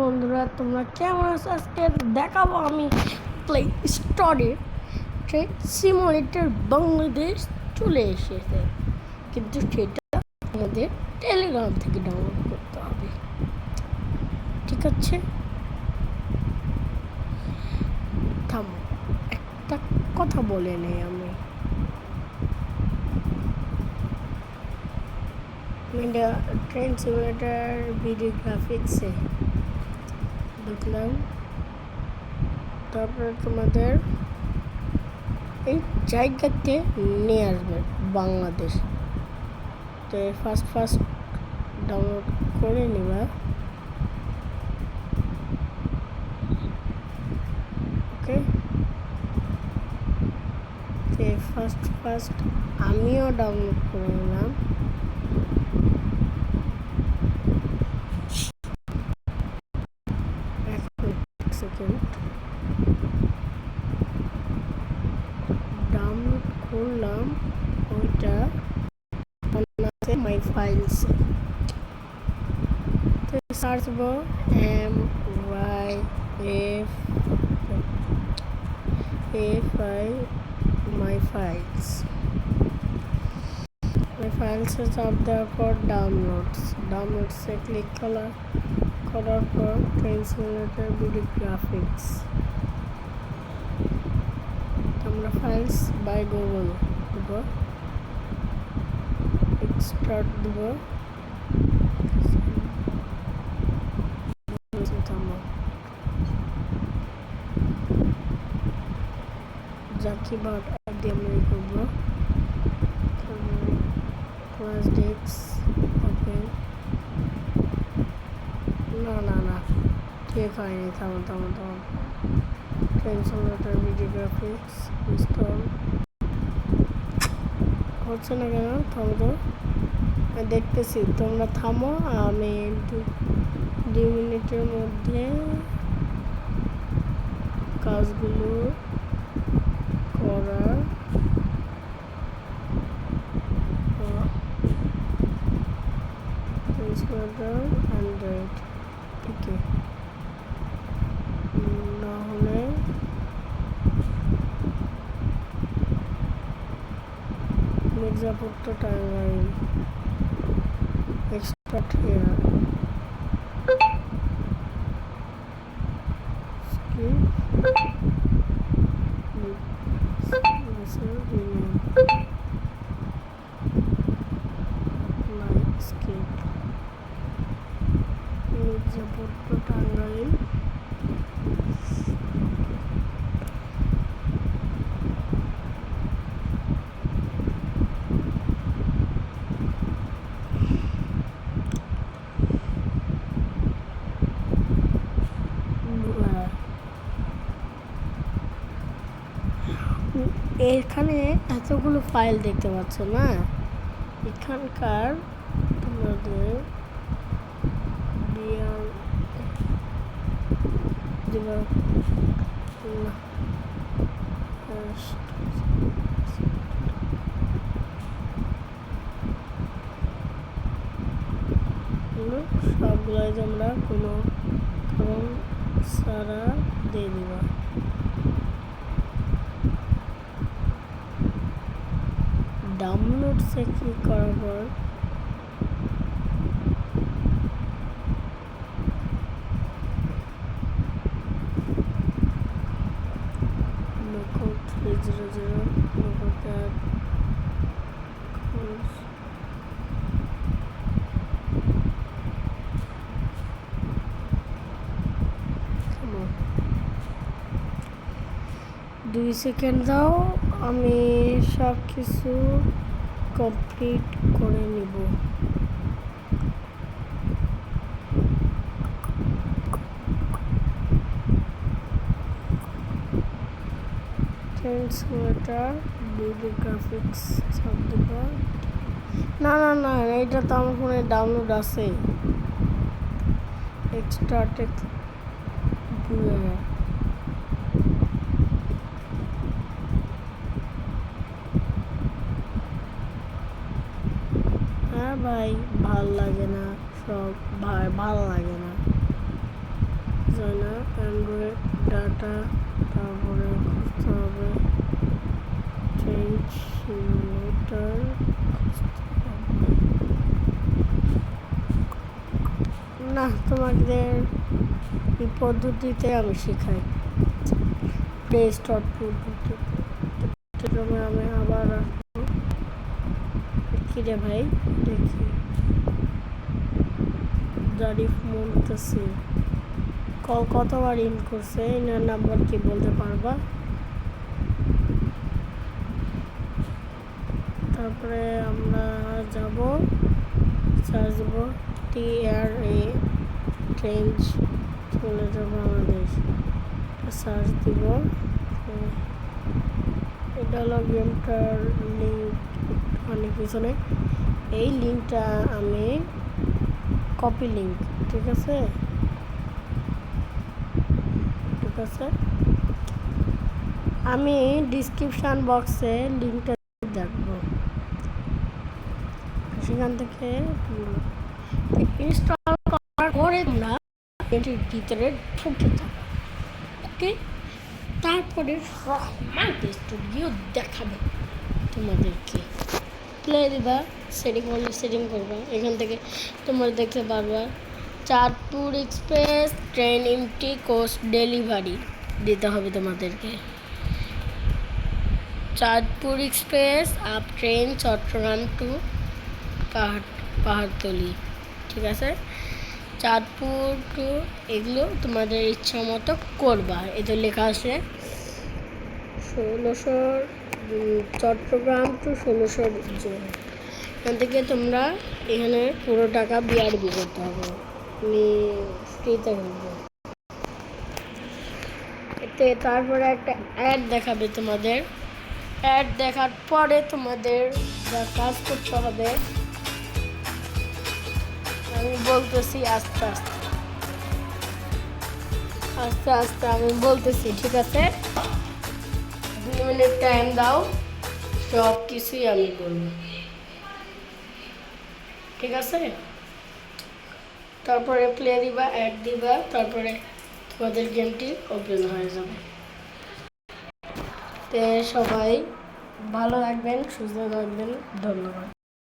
বন্ধুরা, তোমরা কেমন আছো? আজকে দেখাবো আমি প্লে স্টোরে ট্রেন সিমুলেটর বাংলাদেশ চলে এসেছে। কিন্তু সেটা আমাদের টেলিগ্রাম থেকে ডাউনলোড করতে হবে। ঠিক আছে? থামো, একটা কথা বলে নেই আমি। ট্রেন সিমুলেটার ভিডিও গ্রাফিক্সে ঢুকলাম তারপরে তোমাদের এই জায়গাতে নিয়ে আসবে, বাংলাদেশ। তো ফার্স্ট ফার্স্ট ডাউনলোড করে নিবা। ওকে ফার্স্ট ফার্স্ট আমিও ডাউনলোড করে নিলাম সেকেন্ড ডাউনলোড করলাম ওইটা আছে মাই ফাইলস তো সার্চ বো M Y F F I my files my files চাপ দেওয়ার পর ডাউনলোডস ডাউনলোডসে ক্লিক করা করার পর ট্রেন্সলেটার ভিডিও গ্রাফিক্স আমরা ফাইলস বাই গুগল দেব। এক্সট্রাক্ট দেব। জাকি বাট দিয়ে আমরা করব ক্লাস ডেক্স ওপেন না না না। ঠিক হয়নি থামো থামো থামো। ট্রেন্সলেটার ভিডিও গ্রাফিক্স ইনস্টল হচ্ছে না কেন? থামো দেখতেছি, তোমরা থামো, আমি দু- মিনিটের মধ্যে কাজগুলো করার অ্যান্ড্রয়েড থেকে। না হলে মির্জাপুর তো টাঙ্গাইল। Expert hair. মির্জাপুর তো টাঙ্গাইল আহ, এখানে এতগুলো ফাইল দেখতে পাচ্ছ না? এখানকার তোমাদের সবগুলোই তোমরা কোনো সারা দিয়ে দিবা। ডাউনলোডসে ক্লিক করার পর local 300 দুই সেকেন্ড দাও, আমি সব কিছু কমপ্লিট করে নিব। ট্রান্সলেটার ভিডিও গ্রাফিক্স সব দেব। না না না, এইটা তো আমার ফোনে ডাউনলোড আছে এক্সট্রা ভাই ভালো লাগে না সব ভাই ভালো লাগে না ডাটা, তারপরে খুঁজতে হবে ট্রেন সিমুলেটর না, তোমাদের এই পদ্ধতিতে আমি শেখাই। প্লে স্টোর পদ্ধতি আমি আবার আসব কি রে ভাই, দেখি। জারিফ বলতেছি কল কতবার ইন করছে, এনার নাম্বার কি বলতে পারবা? তারপরে আমরা যাব সার্চ দেবো টি আর এ ট্রেঞ্চ চলে যাব বাংলাদেশ সার্চ দিব এটা হলো গেমটার লিঙ্ক অনেক পিছনে। এই লিঙ্কটা আমি কপি লিঙ্ক ঠিক আছে? আছে। আমি ডিসক্রিপশান বক্সে লিঙ্কটা দেখব। সেখান থেকে ইনস্টল করার পরে তোমরা এটির ভিতরে ঢুকে যাবে। ওকে তারপরে রহমান স্টুডিও দেখাবে তোমাদেরকে। প্লে দিবা সেটিং করলে সেটিং করবা। এখান থেকে তোমরা দেখতে পারবা চাঁদপুর এক্সপ্রেস ট্রেন ইমটি কোস্ট ডেলিভারি দিতে হবে তোমাদেরকে। Chandpur express up train Chattogram to পাহাড়, পাহাড়তলি, ঠিক আছে? চাঁদপুর টু এগুলো তোমাদের ইচ্ছা মতো করবা। এতে লেখা আছে, ষোলোশো চট্টগ্রাম টু ষোলোশো এখান থেকে তোমরা এখানে পুরো টাকা বিআরবি করতে হবে। এতে তারপরে একটা অ্যাড দেখাবে তোমাদের। অ্যাড দেখার পরে তোমাদের যা কাজ করতে হবে, আমি বলতেছি আস্তে আস্তে। আস্তে আস্তে আমি বলতেছি, ঠিক আছে? দুই মিনিট টাইম দাও সব কিছুই আমি বলব ঠিক আছে? তারপরে প্লে দিবা অ্যাড দিবা, তারপরে তোমাদের গেমটি ওপেন হয়ে যাবে। তে সবাই ভালো থাকবেন, সুস্থ থাকবেন, ধন্যবাদ।